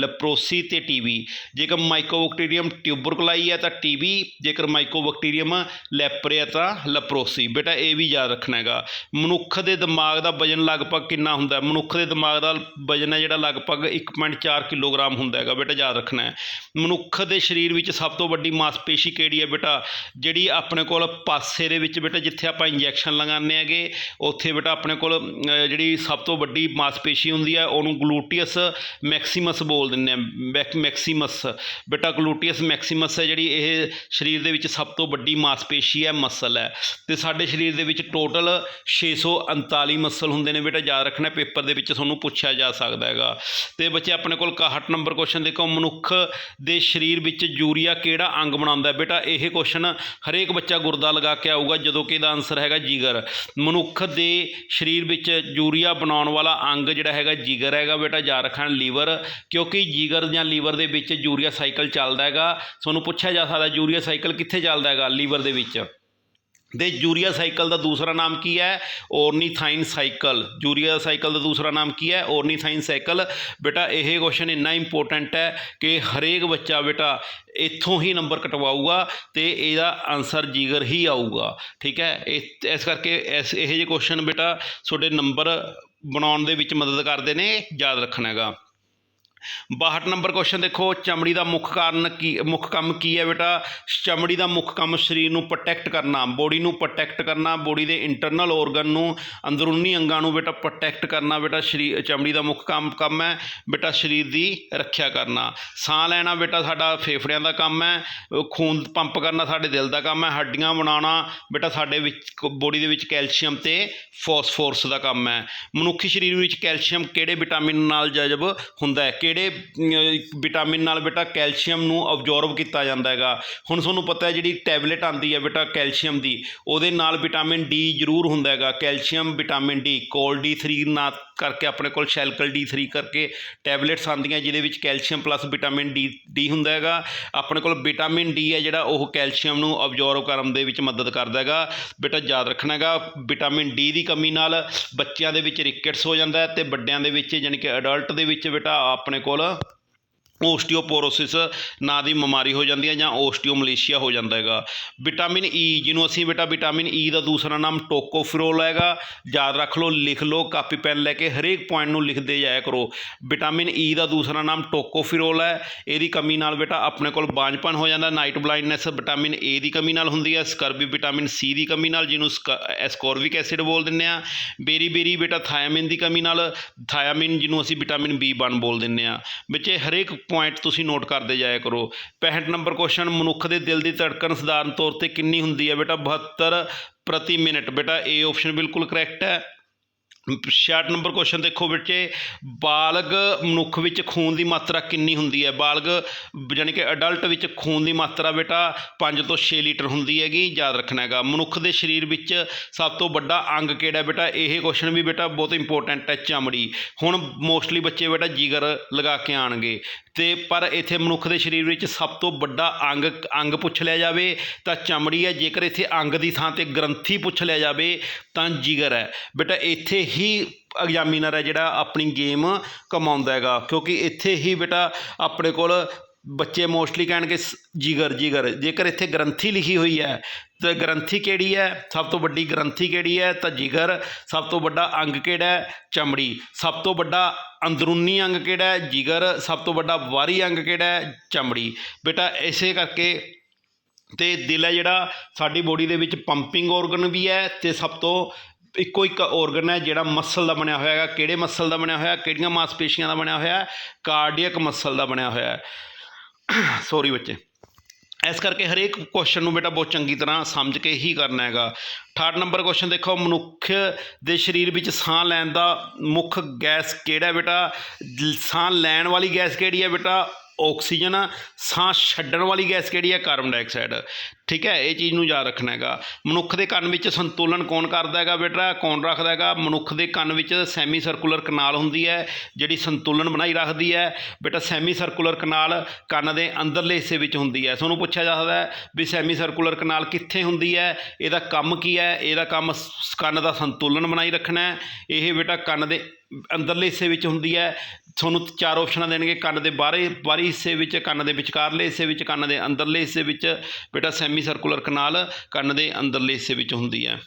ਲਪਰੋਸੀ ਤੇ ਟੀਵੀ ਜੇਕਰ ਮਾਈਕੋਬੈਕਟੀਰੀਅਮ ਟਿਊਬਰਕਲਾਈ ਹੈ ਤਾਂ ਟੀਵੀ ਜੇਕਰ ਮਾਈਕੋਬੈਕਟੀਰੀਅਮ ਲੈਪਰੇ ਹੈ ਤਾਂ ਲਪਰੋਸੀ ਬੇਟਾ ਇਹ ਵੀ ਯਾਦ ਰੱਖਣਾ ਹੈਗਾ। ਮਨੁੱਖ ਦੇ ਦਿਮਾਗ ਦਾ ਵਜਨ ਲਗਭਗ ਕਿੰਨਾ ਹੁੰਦਾ ਹੈ? ਮਨੁੱਖ ਦੇ ਦਿਮਾਗ ਦਾ ਵਜਨ ਹੈ ਜਿਹੜਾ ਲਗਭਗ 1.4 ਕਿਲੋਗ੍ਰਾਮ ਹੁੰਦਾ ਹੈਗਾ। ਬੇਟਾ ਯਾਦ ਰੱਖਣਾ ਹੈ। ਮਨੁੱਖ ਦੇ ਸਰੀਰ ਵਿੱਚ ਸਭ ਤੋਂ ਵੱਡੀ ਮਾਸਪੇਸ਼ੀ ਕਿਹੜੀ ਹੈ ਬੇਟਾ? ਜਿਹੜੀ ਆਪਣੇ ਕੋਲ ਪਾਸੇ ਦੇ ਵਿੱਚ ਬੇਟਾ ਜਿੱਥੇ ਆਪਾਂ ਇੰਜੈਕਸ਼ਨ ਲਗਾਉਂਦੇ ਹੈਗੇ, ਉੱਥੇ ਬੇਟਾ ਆਪਣੇ ਕੋਲ ਜਿਹੜੀ ਸਭ ਤੋਂ ਵੱਡੀ ਮਾਸਪੇਸ਼ੀ ਹੁੰਦੀ ਹੈ ਉਹਨੂੰ ਗਲੂਟੀਅਸ ਮੈਕਸੀਮਸ ਬੋਲ ਦਿੰਦੇ ਆ, ਮੈਕ- ਮੈਕਸਿਮਸ। ਬੇਟਾ ਗਲੂਟੀਅਸ ਮੈਕਸੀਮਸ ਹੈ ਜਿਹੜੀ ਇਹ ਸਰੀਰ ਦੇ ਵਿੱਚ ਸਭ ਤੋਂ ਵੱਡੀ ਮਾਸਪੇਸ਼ੀ ਹੈ, ਮਸਲ ਹੈ। ਤੇ ਸਾਡੇ ਸਰੀਰ ਦੇ ਵਿੱਚ ਟੋਟਲ 639 ਮਸਲ ਹੁੰਦੇ ਨੇ ਬੇਟਾ, ਯਾਦ ਰੱਖਣਾ ਪੇਪਰ ਦੇ ਵਿੱਚ ਤੁਹਾਨੂੰ ਪੁੱਛਿਆ ਜਾ ਸਕਦਾ ਹੈਗਾ। ਤੇ ਬੱਚੇ ਆਪਣੇ ਕੋਲ 61 ਨੰਬਰ ਕੁਐਸਚਨ ਦੇਖੋ, ਮਨੁੱਖ ਦੇ ਸਰੀਰ ਵਿੱਚ ਯੂਰੀਆ ਕਿਹੜਾ ਅੰਗ ਬਣਾਉਂਦਾ ਬੇਟਾ, ਇਹ ਕੁਐਸਚਨ ਹਰੇਕ ਬੱਚਾ ਗੁਰਦਾ ਲਗਾ ਕੇ ਆਊਗਾ, ਜਦੋਂ ਕਿ ਇਹਦਾ ਆਨਸਰ ਹੈਗਾ ਜਿਗਰ। ਮਨੁੱਖ ਦੇ ਸਰੀਰ ਵਿੱਚ ਯੂਰੀਆ ਬਣਾਉਣ ਵਾਲਾ ਅੰਗ ਜਿਹੜਾ ਹੈਗਾ ਜਿਗਰ ਹੈਗਾ, ਬੇਟਾ ਯਾਦ ਰੱਖਣਾ ਲੀਵਰ, ਕਿਉਂਕਿ ਜਿਗਰ ਜਾਂ ਲੀਵਰ ਦੇ ਵਿੱਚ ਯੂਰੀਆ ਸਾਈਕਲ ਚੱਲਦਾ ਹੈਗਾ। ਤੁਹਾਨੂੰ ਪੁੱਛਿਆ ਜਾ ਸਕਦਾ, ਯੂਰੀਆ ਸਾਈਕਲ ਕਿੱਥੇ ਚੱਲਦਾ ਹੈਗਾ ਲੀਵਰ ਦੇ ਵਿੱਚ? ਦੇ ਯੂਰੀਆ ਸਾਈਕਲ ਦਾ ਦੂਸਰਾ ਨਾਮ ਕੀ ਹੈ? Ornithine cycle. ਯੂਰੀਆ ਸਾਈਕਲ ਦਾ ਦੂਸਰਾ ਨਾਮ ਕੀ ਹੈ? Ornithine cycle. ਬੇਟਾ, ਇਹ ਕੁਐਸਚਨ ਇੰਨਾ ਇੰਪੋਰਟੈਂਟ ਹੈ ਕਿ ਹਰੇਕ ਬੱਚਾ ਬੇਟਾ ਇੱਥੋਂ ਹੀ ਨੰਬਰ ਕਟਵਾਊਗਾ ਤੇ ਇਹਦਾ ਆਨਸਰ ਜਿਗਰ ਹੀ ਆਊਗਾ। ਠੀਕ ਹੈ? ਇਸ ਇਸ ਕਰਕੇ ਇਸ, ਇਹ ਜਿਹੇ ਕੁਐਸਚਨ ਬੇਟਾ ਤੁਹਾਡੇ ਨੰਬਰ ਬਣਾਉਣ ਦੇ ਵਿੱਚ ਮਦਦ ਕਰਦੇ ਨੇ, ਯਾਦ ਰੱਖਣਾ ਹੈਗਾ। 62 ਨੰਬਰ ਕੁਐਸਚਨ ਦੇਖੋ, ਚਮੜੀ ਦਾ ਮੁੱਖ ਕਾਰਨ ਕੀ, ਮੁੱਖ ਕੰਮ ਕੀ ਹੈ ਬੇਟਾ? ਚਮੜੀ ਦਾ ਮੁੱਖ ਕੰਮ ਸਰੀਰ ਨੂੰ ਪ੍ਰੋਟੈਕਟ ਕਰਨਾ ਬੋਡੀ ਨੂੰ ਪ੍ਰੋਟੈਕਟ ਕਰਨਾ ਬੋਡੀ ਦੇ ਇੰਟਰਨਲ ਆਰਗਨ ਨੂੰ, ਅੰਦਰੂਨੀ ਅੰਗਾਂ ਨੂੰ ਬੇਟਾ ਪ੍ਰੋਟੈਕਟ ਕਰਨਾ ਬੇਟਾ, ਸਰੀਰ, ਚਮੜੀ ਦਾ ਮੁੱਖ ਕੰਮ ਕੰਮ ਹੈ ਬੇਟਾ ਸਰੀਰ ਦੀ ਰੱਖਿਆ ਕਰਨਾ। ਸਾਹ ਲੈਣਾ ਬੇਟਾ ਸਾਡਾ ਫੇਫੜਿਆਂ ਦਾ ਕੰਮ ਹੈ, ਖੂਨ ਪੰਪ ਕਰਨਾ ਸਾਡੇ ਦਿਲ ਦਾ ਕੰਮ ਹੈ, ਹੱਡੀਆਂ ਬਣਾਉਣਾ ਬੇਟਾ ਸਾਡੇ ਵਿੱਚ ਬੋਡੀ ਦੇ ਵਿੱਚ ਕੈਲਸ਼ੀਅਮ ਤੇ ਫਾਸਫੋਰਸ ਦਾ ਕੰਮ ਹੈ। ਮਨੁੱਖੀ ਸਰੀਰ ਵਿੱਚ ਕੈਲਸ਼ੀਅਮ ਕਿਹੜੇ ਵਿਟਾਮਿਨ ਨਾਲ ਜਜ਼ਬ ਹੁੰਦਾ ਹੈ? ਕਿਹੜੇ ਵਿਟਾਮਿਨ ਨਾਲ ਬੇਟਾ ਕੈਲਸ਼ੀਅਮ ਨੂੰ ਅਬਜ਼ੋਰਬ ਕੀਤਾ ਜਾਂਦਾ ਹੈਗਾ। ਹੁਣ ਤੁਹਾਨੂੰ ਪਤਾ ਹੈ ਜਿਹੜੀ ਟੈਬਲੇਟ ਆਉਂਦੀ ਹੈ ਬੇਟਾ ਕੈਲਸ਼ੀਅਮ ਦੀ, ਉਹਦੇ ਨਾਲ ਵਿਟਾਮਿਨ ਡੀ ਜ਼ਰੂਰ ਹੁੰਦਾ ਹੈਗਾ। ਕੈਲਸ਼ੀਅਮ, ਵਿਟਾਮਿਨ ਡੀ, ਕੋਲ ਡੀ 3 ਨਾ ਕਰਕੇ ਆਪਣੇ ਕੋਲ ਸ਼ੈਲਕਲ ਡੀ 3 ਕਰਕੇ ਟੈਬਲੇਟਸ ਆਉਂਦੀਆਂ, ਜਿਹਦੇ ਵਿੱਚ calcium plus vitamin D D ਹੁੰਦਾ ਹੈਗਾ। ਆਪਣੇ ਕੋਲ ਵਿਟਾਮਿਨ ਡੀ ਹੈ ਜਿਹੜਾ, ਉਹ ਕੈਲਸ਼ੀਅਮ ਨੂੰ ਅਬਜ਼ੌਰਬ ਕਰਨ ਦੇ ਵਿੱਚ ਮਦਦ ਕਰਦਾ ਹੈਗਾ। ਬੇਟਾ, ਯਾਦ ਰੱਖਣਾ ਹੈਗਾ ਵਿਟਾਮਿਨ ਡੀ ਦੀ ਕਮੀ ਨਾਲ ਬੱਚਿਆਂ ਦੇ ਵਿੱਚ ਰਿਕਟਸ ਹੋ ਜਾਂਦਾ ਹੈ ਤੇ ਵੱਡਿਆਂ ਦੇ ਵਿੱਚ ਯਾਨੀ ਕਿ ਅਡਲਟ ਦੇ ਵਿੱਚ ਬੇਟਾ, ਆਪਣੇ ਕੋਲ ਓਸਟੀਓਪੋਰੋਸਿਸ ਨਾਂ ਦੀ ਬਿਮਾਰੀ ਹੋ ਜਾਂਦੀ ਹੈ ਜਾਂ ਓਸਟੀਓਮਲੇਸ਼ੀਆ ਹੋ ਜਾਂਦਾ ਹੈਗਾ। ਵਿਟਾਮਿਨ ਈ ਜਿਹਨੂੰ ਅਸੀਂ ਬੇਟਾ ਵਿਟਾਮਿਨ ਈ ਦਾ ਦੂਸਰਾ ਨਾਮ ਟੋਕੋਫਿਰੋਲ ਹੈਗਾ। ਯਾਦ ਰੱਖ ਲਓ, ਲਿਖ ਲਓ, ਕਾਪੀ, ਪੈਨ ਲੈ ਕੇ ਹਰੇਕ ਪੁਆਇੰਟ ਨੂੰ ਲਿਖਦੇ ਜਾਇਆ ਕਰੋ। ਵਿਟਾਮਿਨ ਈ ਦਾ ਦੂਸਰਾ ਨਾਮ ਟੋਕੋਫਿਰੋਲ ਹੈ। ਇਹਦੀ ਕਮੀ ਨਾਲ ਬੇਟਾ ਆਪਣੇ ਕੋਲ ਬਾਂਝਪਨ ਹੋ ਜਾਂਦਾ, ਨਾਈਟ ਬਲਾਈਂਡਨੈਸ ਵਿਟਾਮਿਨ ਏ ਦੀ ਕਮੀ ਨਾਲ ਹੁੰਦੀ ਹੈ, ਸਕਰਬੀ ਵਿਟਾਮਿਨ ਸੀ ਦੀ ਕਮੀ ਨਾਲ, ਜਿਹਨੂੰ ਐਸਕੋਰਵਿਕ ਐਸਿਡ ਬੋਲ ਦਿੰਦੇ ਆ ਬੇਰੀ ਬੇਰੀ ਬੇਟਾ ਥਾਇਆਮਿਨ ਦੀ ਕਮੀ ਨਾਲ, ਥਾਇਆਮਿਨ ਜਿਹਨੂੰ ਅਸੀਂ ਵਿਟਾਮਿਨ B1 ਬੋਲ ਦਿੰਦੇ ਆ ਬੱਚੇ, ਹਰੇਕ ਪੁਆਇੰਟ ਤੁਸੀਂ ਨੋਟ ਕਰਦੇ ਜਾਇਆ ਕਰੋ। 65 ਨੰਬਰ ਕੁਐਸਚਨ ਮਨੁੱਖ ਦੇ ਦਿਲ ਦੀ ਧੜਕਣ ਸਧਾਰਨ ਤੌਰ ਤੇ ਕਿੰਨੀ ਹੁੰਦੀ ਹੈ? ਬੇਟਾ 72 ਪ੍ਰਤੀ ਮਿੰਟ। ਬੇਟਾ ਇਹ ਆਪਸ਼ਨ ਬਿਲਕੁਲ ਕਰੈਕਟ ਹੈ। 66 ਨੰਬਰ ਕੁਐਸਚਨ ਦੇਖੋ ਬੱਚੇ, ਬਾਲਗ ਮਨੁੱਖ ਵਿੱਚ ਖੂਨ ਦੀ ਮਾਤਰਾ ਕਿੰਨੀ ਹੁੰਦੀ ਹੈ? ਬਾਲਗ ਯਾਨੀ ਕਿ ਅਡਲਟ ਵਿੱਚ ਖੂਨ ਦੀ ਮਾਤਰਾ ਬੇਟਾ 5 ਤੋਂ 6 ਲੀਟਰ ਹੁੰਦੀ ਹੈਗੀ, ਯਾਦ ਰੱਖਣਾ ਹੈਗਾ। ਮਨੁੱਖ ਦੇ ਸਰੀਰ ਵਿੱਚ ਸਭ ਤੋਂ ਵੱਡਾ ਅੰਗ ਕਿਹੜਾ ਬੇਟਾ? ਇਹ ਕੁਐਸਚਨ ਵੀ ਬੇਟਾ ਬਹੁਤ ਇੰਪੋਰਟੈਂਟ ਹੈ, ਚਮੜੀ। ਹੁਣ ਮੋਸਟਲੀ ਬੱਚੇ ਬੇਟਾ ਜਿਗਰ ਲਗਾ ਕੇ ਆਣਗੇ ਤੇ ਪਰ ਇੱਥੇ ਮਨੁੱਖ ਦੇ ਸਰੀਰ ਵਿੱਚ ਸਭ ਤੋਂ ਵੱਡਾ ਅੰਗ ਅੰਗ ਪੁੱਛ ਲਿਆ ਜਾਵੇ ਤਾਂ ਚਮੜੀ ਹੈ। ਜੇਕਰ ਇੱਥੇ ਅੰਗ ਦੀ ਥਾਂ ਤੇ ਗ੍ਰੰਥੀ ਪੁੱਛ ਲਿਆ ਜਾਵੇ ਤਾਂ ਜਿਗਰ ਹੈ। ਬੇਟਾ, ਇੱਥੇ ਹੀ ਐਗਜ਼ਾਮੀਨਰ ਹੈ ਜਿਹੜਾ ਆਪਣੀ ਗੇਮ ਕਮਾਉਂਦਾ ਹੈਗਾ, ਕਿਉਂਕਿ ਇੱਥੇ ਹੀ ਬੇਟਾ ਆਪਣੇ ਕੋਲ ਬੱਚੇ ਮੋਸਟਲੀ ਕਹਿਣਗੇ ਸ- ਜਿਗਰ ਜਿਗਰ। ਜੇਕਰ ਇੱਥੇ ਗ੍ਰੰਥੀ ਲਿਖੀ ਹੋਈ ਹੈ ਤਾਂ ਗ੍ਰੰਥੀ ਕਿਹੜੀ ਹੈ? ਸਭ ਤੋਂ ਵੱਡੀ ਗ੍ਰੰਥੀ ਕਿਹੜੀ ਹੈ? ਤਾਂ ਜਿਗਰ, ਸਭ ਤੋਂ ਵੱਡਾ ਅੰਗ ਕਿਹੜਾ ਹੈ? ਚਮੜੀ। ਸਭ ਤੋਂ ਵੱਡਾ ਅੰਦਰੂਨੀ ਅੰਗ ਕਿਹੜਾ ਹੈ? ਜਿਗਰ। ਸਭ ਤੋਂ ਵੱਡਾ ਬਾਹਰੀ ਅੰਗ ਕਿਹੜਾ ਹੈ? ਚਮੜੀ। ਬੇਟਾ, ਇਸੇ ਕਰਕੇ ਤੇ ਦਿਲ ਹੈ ਜਿਹੜਾ, ਸਾਡੀ ਬੋਡੀ ਦੇ ਵਿੱਚ ਪੰਪਿੰਗ ਆਰਗਨ ਵੀ ਹੈ ਤੇ ਸਭ ਤੋਂ ਇੱਕੋ ਇੱਕ ਆਰਗਨ ਹੈ ਜਿਹੜਾ ਮਸਲ ਦਾ ਬਣਿਆ ਹੋਇਆ ਹੈਗਾ। ਕਿਹੜੇ ਮਸਲ ਦਾ ਬਣਿਆ ਹੋਇਆ? ਕਿਹੜੀਆਂ ਮਾਸਪੇਸ਼ੀਆਂ ਦਾ ਬਣਿਆ ਹੋਇਆ? ਹੈ ਕਾਰਡੀਅਕ ਮਸਲ ਦਾ ਬਣਿਆ ਹੋਇਆ ਹੈ। *coughs* ਸੌਰੀ ਬੱਚੇ। ਇਸ ਕਰਕੇ ਹਰੇਕ ਕੁਐਸਚਨ ਨੂੰ ਬੇਟਾ ਬਹੁਤ ਚੰਗੀ ਤਰ੍ਹਾਂ ਸਮਝ ਕੇ ਹੀ ਕਰਨਾ ਹੈਗਾ। 68 ਨੰਬਰ ਕੁਐਸਚਨ ਦੇਖੋ, ਮਨੁੱਖ ਦੇ ਸਰੀਰ ਵਿੱਚ ਸਾਹ ਲੈਣ ਦਾ ਮੁੱਖ ਗੈਸ ਕਿਹੜਾ ਬੇਟਾ? ਸਾਹ ਲੈਣ ਵਾਲੀ ਗੈਸ ਕਿਹੜੀ ਹੈ ਬੇਟਾ? ਆਕਸੀਜਨ ਸਾਹ ਛੱਡਣ ਵਾਲੀ ਗੈਸ ਕਿਹੜੀ ਹੈ ਕਾਰਬਨ ਡਾਈਆਕਸਾਈਡ। ਠੀਕ ਹੈ, ਇਹ ਚੀਜ਼ ਨੂੰ ਯਾਦ ਰੱਖਣਾ ਹੈਗਾ। ਮਨੁੱਖ ਦੇ ਕੰਨ ਵਿੱਚ ਸੰਤੁਲਨ ਕੌਣ ਕਰਦਾ ਹੈਗਾ ਬੇਟਾ? ਕੌਣ ਰੱਖਦਾ ਹੈਗਾ? ਮਨੁੱਖ ਦੇ ਕੰਨ ਵਿੱਚ ਸੈਮੀ ਸਰਕੂਲਰ ਕਨਾਲ ਹੁੰਦੀ ਹੈ, ਜਿਹੜੀ ਸੰਤੁਲਨ ਬਣਾਈ ਰੱਖਦੀ ਹੈ। ਬੇਟਾ ਸੈਮੀ ਸਰਕੂਲਰ ਕਨਾਲ ਕੰਨ ਦੇ ਅੰਦਰਲੇ ਹਿੱਸੇ ਵਿੱਚ ਹੁੰਦੀ ਹੈ। ਤੁਹਾਨੂੰ ਪੁੱਛਿਆ ਜਾ ਸਕਦਾ ਹੈ ਵੀ ਸੈਮੀ ਸਰਕੂਲਰ ਕਨਾਲ ਕਿੱਥੇ ਹੁੰਦੀ ਹੈ? ਇਹਦਾ ਕੰਮ ਕੀ ਹੈ? ਇਹਦਾ ਕੰਮ ਕੰਨ ਦਾ ਸੰਤੁਲਨ ਬਣਾਈ ਰੱਖਣਾ ਹੈ। ਇਹ ਬੇਟਾ ਕੰਨ ਦੇ ਅੰਦਰਲੇ ਹਿੱਸੇ ਵਿੱਚ ਹੁੰਦੀ ਹੈ। ਤੁਹਾਨੂੰ ਚਾਰ ਆਪਸ਼ਨਾਂ ਦੇਣਗੇ, ਕੰਨ ਦੇ ਬਾਹਰੇ ਬਾਹਰੀ ਹਿੱਸੇ ਵਿੱਚ, ਕੰਨ ਦੇ ਵਿਚਕਾਰਲੇ ਹਿੱਸੇ ਵਿੱਚ, ਕੰਨ ਦੇ ਅੰਦਰਲੇ ਹਿੱਸੇ ਵਿੱਚ। ਬੇਟਾ ਸੈਮੀ ਸਰਕੂਲਰ ਕਨਾਲ ਕੰਨ ਦੇ ਅੰਦਰਲੇ ਹਿੱਸੇ ਵਿੱਚ ਹੁੰਦੀ ਹੈ।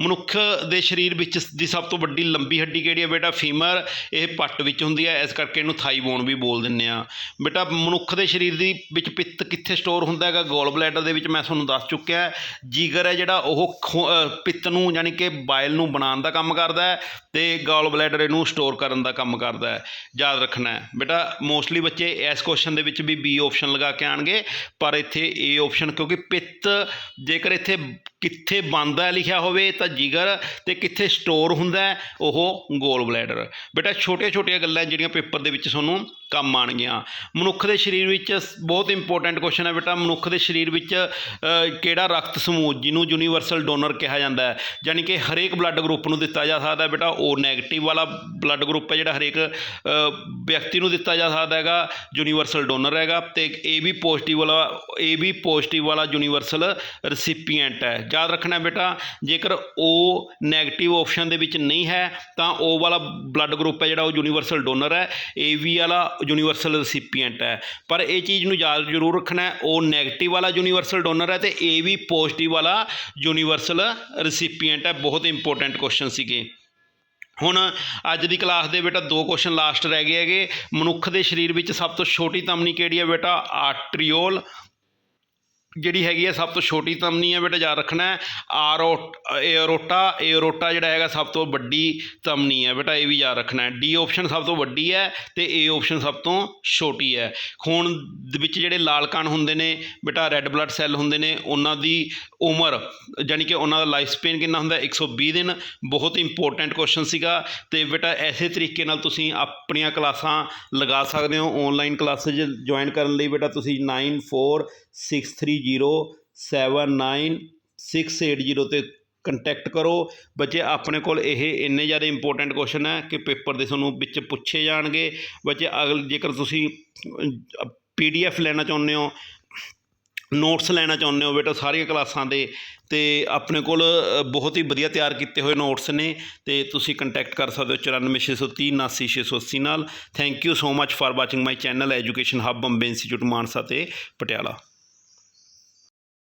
ਮਨੁੱਖ ਦੇ ਸਰੀਰ ਵਿੱਚ ਦੀ ਸਭ ਤੋਂ ਵੱਡੀ ਲੰਬੀ ਹੱਡੀ ਕਿਹੜੀ ਹੈ ਬੇਟਾ? ਫੀਮਰ। ਇਹ ਪੱਟ ਵਿੱਚ ਹੁੰਦੀ ਹੈ ਇਸ ਕਰਕੇ ਇਹਨੂੰ ਥਾਈ ਬੋਨ ਵੀ ਬੋਲ ਦਿੰਦੇ ਆ। ਬੇਟਾ, ਮਨੁੱਖ ਦੇ ਸਰੀਰ ਦੀ ਵਿੱਚ ਪਿੱਤ ਕਿੱਥੇ ਸਟੋਰ ਹੁੰਦਾ ਹੈਗਾ? ਗੋਲ ਬਲੈਡਰ ਦੇ ਵਿੱਚ ਮੈਂ ਤੁਹਾਨੂੰ ਦੱਸ ਚੁੱਕਿਆ ਜੀਗਰ ਹੈ ਜਿਹੜਾ, ਉਹ ਖੂੰ- ਪਿੱਤ ਨੂੰ ਯਾਨੀ ਕਿ ਬਾਇਲ ਨੂੰ ਬਣਾਉਣ ਦਾ ਕੰਮ ਕਰਦਾ ਹੈ ਤੇ ਗੋਲ ਬਲੈਡਰ ਇਹਨੂੰ ਸਟੋਰ ਕਰਨ ਦਾ ਕੰਮ ਕਰਦਾ ਹੈ। ਯਾਦ ਰੱਖਣਾ ਹੈ। ਬੇਟਾ ਮੋਸਟਲੀ ਬੱਚੇ ਇਸ ਕੁਐਸਚਨ ਦੇ ਵਿੱਚ ਵੀ ਬੀ ਆਪਸ਼ਨ ਲਗਾ ਕੇ ਆਣਗੇ ਪਰ ਇੱਥੇ ਏ ਆਪਸ਼ਨ ਕਿਉਂਕਿ ਪਿੱਤ ਜੇਕਰ ਇੱਥੇ ਕਿੱਥੇ ਬਣਦਾ ਹੈ, ਲਿਖਿਆ ਹੋਵੇ ਤਾਂ ਜਿਗਰ ਤੇ ਕਿੱਥੇ ਸਟੋਰ ਹੁੰਦਾ ਉਹ ਗੋਲ ਬਲੈਡਰ। ਬੇਟਾ ਛੋਟੀਆਂ ਛੋਟੀਆਂ ਗੱਲਾਂ ਜਿਹੜੀਆਂ ਪੇਪਰ ਦੇ ਵਿੱਚ ਤੁਹਾਨੂੰ ਕੰਮ ਆਣਗੀਆਂ ਮਨੁੱਖ ਦੇ ਸਰੀਰ ਵਿੱਚ ਬਹੁਤ ਇੰਪੋਰਟੈਂਟ ਕੁਐਸਚਨ ਹੈ ਬੇਟਾ। ਮਨੁੱਖ ਦੇ ਸਰੀਰ ਵਿੱਚ ਕਿਹੜਾ ਰਕਤ ਸਮੂਹ ਜਿਹਨੂੰ ਯੂਨੀਵਰਸਲ ਡੋਨਰ ਕਿਹਾ ਜਾਂਦਾ ਹੈ? ਯਾਨੀ ਕਿ ਹਰੇਕ ਬਲੱਡ ਗਰੁੱਪ ਨੂੰ ਦਿੱਤਾ ਜਾ ਸਕਦਾ ਹੈ ਬੇਟਾ। ਉਹ 네ਗੇਟਿਵ ਵਾਲਾ ਬਲੱਡ ਗਰੁੱਪ ਹੈ ਜਿਹੜਾ ਹਰੇਕ ਵਿਅਕਤੀ ਨੂੰ ਦਿੱਤਾ ਜਾ ਸਕਦਾ ਹੈਗਾ। ਯੂਨੀਵਰਸਲ ਡੋਨਰ ਹੈਗਾ ਤੇ ਇਹ ਵੀ ਪੋਜ਼ਿਟਿਵ ਵਾਲਾ, ਇਹ ਵੀ ਪੋਜ਼ਿਟਿਵ ਵਾਲਾ ਯੂਨੀਵਰਸਲ ਰੈਸਿਪੀਐਂਟ ਹੈ। ਯਾਦ ਰੱਖਣਾ ਬੇਟਾ, ਜੇਕਰ ਉਹ 네ਗੇਟਿਵ ਆਪਸ਼ਨ ਦੇ ਵਿੱਚ ਨਹੀਂ ਹੈ, ਤਾਂ ਉਹ ਵਾਲਾ ਬਲੱਡ ਗਰੁੱਪ ਹੈ ਜਿਹੜਾ ਉਹ ਯੂਨੀਵਰਸਲ ਡੋਨਰ ਹੈ ਏ ਵੀ ਵਾਲਾ ਯੂਨੀਵਰਸਲ ਰੈਸਿਪੀਐਂਟ ਹੈ। ਪਰ ਇਹ ਚੀਜ਼ ਨੂੰ ਯਾਦ ਜ਼ਰੂਰ ਰੱਖਣਾ ਹੈ, ਉਹ 네ਗੇਟਿਵ ਵਾਲਾ ਯੂਨੀਵਰਸਲ ਡੋਨਰ ਹੈ ਤੇ ਏ ਵੀ ਪੋਜ਼ਿਟਿਵ ਵਾਲਾ ਯੂਨੀਵਰਸਲ ਰੈਸਿਪੀਐਂਟ ਹੈ। ਬਹੁਤ ਇੰਪੋਰਟੈਂਟ ਕੁਐਸਚਨ ਸੀਗੇ। ਹੁਣ ਅੱਜ ਦੀ ਕਲਾਸ ਦੇ ਬੇਟਾ ਦੋ ਕੁਐਸਚਨ ਲਾਸਟ ਰਹਿ ਗਏ ਹੈਗੇ। ਮਨੁੱਖ ਦੇ ਸਰੀਰ ਵਿੱਚ ਸਭ ਤੋਂ ਛੋਟੀ ਧਮਨੀ ਕਿਹੜੀ ਹੈ ਬੇਟਾ? ਆਰਟਰੀਓਲ ਜਿਹੜੀ ਹੈਗੀ ਹੈ ਸਭ ਤੋਂ ਛੋਟੀ ਧਮਨੀ ਹੈ ਬੇਟਾ, ਯਾਦ ਰੱਖਣਾ ਹੈ। ਆਰੋ ਏਰੋਟਾ ਏਰੋਟਾ ਜਿਹੜਾ ਹੈਗਾ ਸਭ ਤੋਂ ਵੱਡੀ ਧਮਨੀ ਹੈ ਬੇਟਾ, ਇਹ ਵੀ ਯਾਦ ਰੱਖਣਾ ਹੈ। ਡੀ ਆਪਸ਼ਨ ਸਭ ਤੋਂ ਵੱਡੀ ਹੈ ਤੇ ਏ ਆਪਸ਼ਨ ਸਭ ਤੋਂ ਛੋਟੀ ਹੈ। ਖੂਨ ਦੇ, ਵਿੱਚ ਜਿਹੜੇ ਲਾਲ ਕਣ ਹੁੰਦੇ ਨੇ ਬੇਟਾ ਰੈੱਡ ਬਲੱਡ ਸੈੱਲ ਹੁੰਦੇ ਨੇ, ਉਹਨਾਂ ਦੀ ਉਮਰ ਯਾਨੀ ਕਿ ਉਹਨਾਂ ਦਾ ਲਾਈਫ ਸਪੇਨ ਕਿੰਨਾ ਹੁੰਦਾ ਹੈ? 120 ਦਿਨ। ਬਹੁਤ ਇੰਪੋਰਟੈਂਟ ਕੁਐਸਚਨ ਸੀਗਾ ਤੇ ਬੇਟਾ, ਐਸੇ ਤਰੀਕੇ ਨਾਲ ਤੁਸੀਂ ਆਪਣੀਆਂ ਕਲਾਸਾਂ ਲਗਾ ਸਕਦੇ ਹੋ। ਆਨਲਾਈਨ ਕਲਾਸਿਸ ਜੁਆਇਨ ਕਰਨ ਲਈ ਬੇਟਾ, ਤੁਸੀਂ 9463079680 ਤੇ ਕੰਟੈਕਟ ਕਰੋ। ਬੱਚੇ, ਆਪਣੇ ਕੋਲ ਇਹ ਇੰਨੇ ਜ਼ਿਆਦਾ ਇੰਪੋਰਟੈਂਟ ਕੁਐਸਚਨ ਹੈ ਕਿ ਪੇਪਰ ਦੇ ਤੁਹਾਨੂੰ ਵਿੱਚ ਪੁੱਛੇ ਜਾਣਗੇ। ਬੱਚੇ, ਅਗਲ ਜੇਕਰ ਤੁਸੀਂ ਪੀਡੀਐਫ ਲੈਣਾ ਚਾਹੁੰਦੇ ਹੋ ਨੋਟਸ ਲੈਣਾ ਚਾਹੁੰਦੇ ਹੋ, ਬੇਟਾ, ਸਾਰੀਆਂ ਕਲਾਸਾਂ ਦੇ, ਤੇ ਆਪਣੇ ਕੋਲ ਬਹੁਤ ਹੀ ਵਧੀਆ ਤਿਆਰ ਕੀਤੇ ਹੋਏ ਨੋਟਸ ਨੇ, ਤੇ ਤੁਸੀਂ ਕੰਟੈਕਟ ਕਰ ਸਕਦੇ ਹੋ 9463 79680 ਨਾਲ। Thank you so much for watching my channel education hub Bombay institute Mansa ਤੇ ਪਟਿਆਲਾ।